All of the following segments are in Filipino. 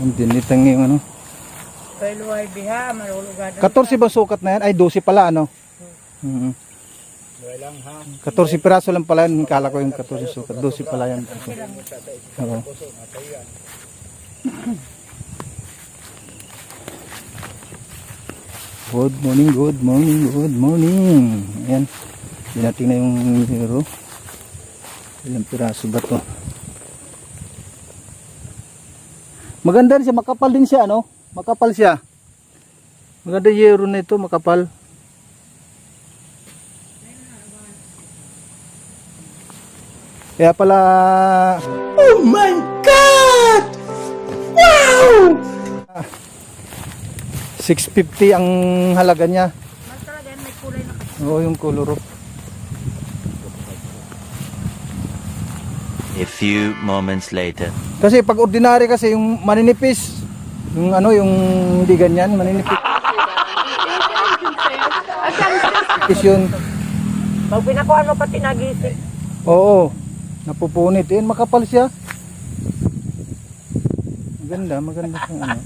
Hindi nitang yung ano. Pero ay biha, marulugan. 14 ba sukat na yan? Ay, 12 pala ano? Mm. 14 piraso lang pala yun. Kala ko yung 14 sukat. 12 pala yan. Oo. Good morning, good morning, good morning. Ayan. Dinating na yung hero. Ilang piraso ba to? Maganda rin siya, makapal din siya, ano? Makapal siya. Maganda yung hero na ito, makapal. Kaya pala... Oh my God! Wow! 650 ang halaga niya. Mas talaga yan, may kulay na kasi. Oo, yung color of. A few moments later. Kasi pag ordinary kasi yung maninipis, yung ano, yung hindi ganyan, maninipis. Is yun. Pag pinakuha mo pati nagising. Oo, napupunit. Yan, makapal siya. Maganda, maganda yung ano.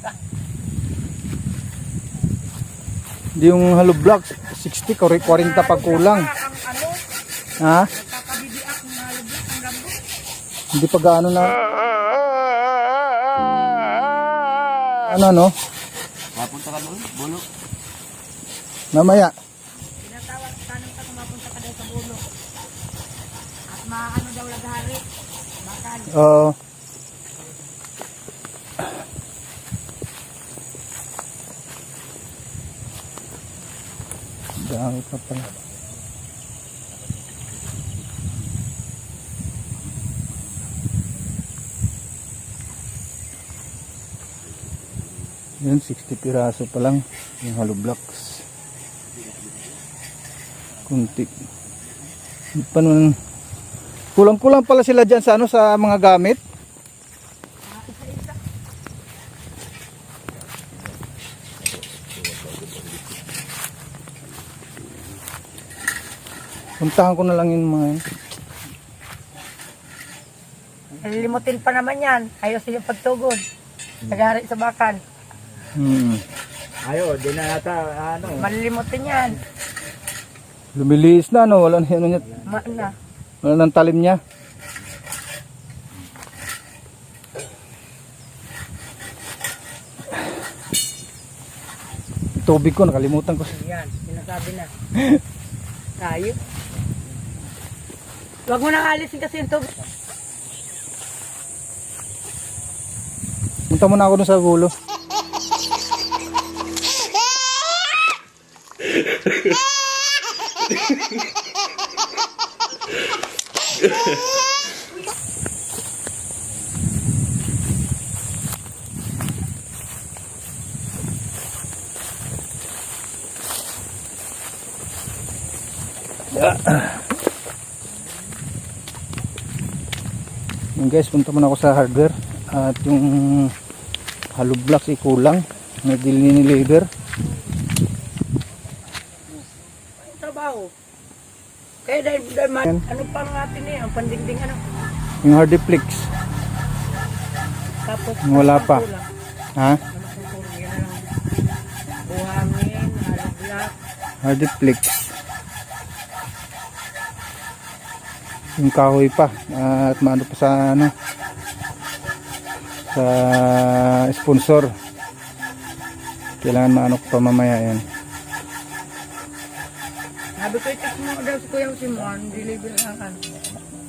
Hindi yung hollow blocks, 60, kore- 40 pag kulang. Ang ano, Ha? gambo. Hindi pa gaano na... Ano, no? Mapunta ka doon? Bulo? Mamaya. Tinatawag, tanong ka kung mapunta ka daw sa bulo. At maano daw lagari. Bakal. Oo. Dami pa pala. Yun, 60 piraso pa lang yung hollow blocks. Kunti. Hindi pa naman Kulang-kulang pala sila dyan sa ano sa mga gamit. Puntahan ko na lang yung mga yun. Limutin pa naman yan. Ayos yung pagtugod. Nagari sa bakal. Hmm. Ayo, di na yata, ano, Malilimutin yan. Lumilis na no, wala na ano niya, Ma na. wala nang talim niya. Tubig ko nakalimutan ko. Yan, sinasabi na. Tayo. Huwag mo nang alisin kasi yung tubig. Punta muna ako dun sa gulo. Yung guys, punta muna ako sa hardware. At yung hollow blocks ay kulang. May dahil, dahil ma- ano pang natin eh, ang pandingding ano. Yung hardiplex. Tapos, Wala pa. kulang. Ha? Buhangin, halablak. Hardiplex. Yung kahoy pa. At maano pa sa ano. Sa sponsor. Kailangan maano pa mamaya yan. Sabi ko, itik mo daw si Kuya Simon, deliver lang ano.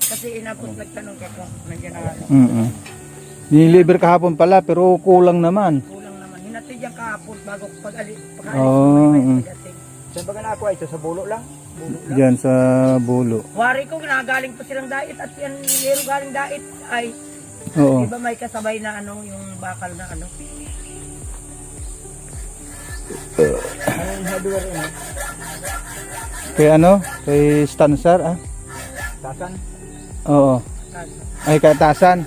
Kasi inapot nagtanong ka kung nandiyan na ano. Mm -mm. Niliver kahapon pala pero kulang naman. Kulang naman. Hinatid yung kahapon bago pag-alis. Pag-alis Oo, mm. pag-ating. saan ba ka nakuha ito? Sa bulo lang? Bulo lang? Diyan sa bulo. Wari ko, nagaling pa silang dait at yan, yero galing dait ay, Oo. di ba may kasabay na ano, yung bakal na ano. Ano yung hardware yun? Kay ano? Kay Stansar ah? Tasan? Oo. Ay kay Tasan.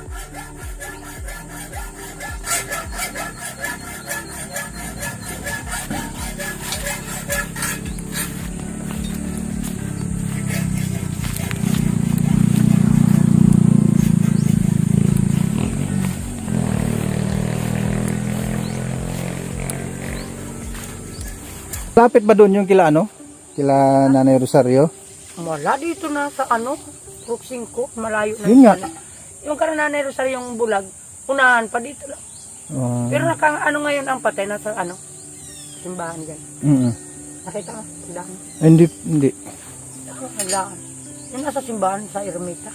Lapit ba doon yung kila ano? Kila Nanay Rosario? Wala dito na sa ano, Rook 5, malayo na. Yun nga. Yung karananay Rosario yung bulag, unahan pa dito lang. Oh. Pero naka, ano ngayon ang patay, nasa ano, simbahan dyan. Mm-mm. Nakita ka. Ay, Hindi, hindi. Daan. Yung nasa simbahan sa Ermita.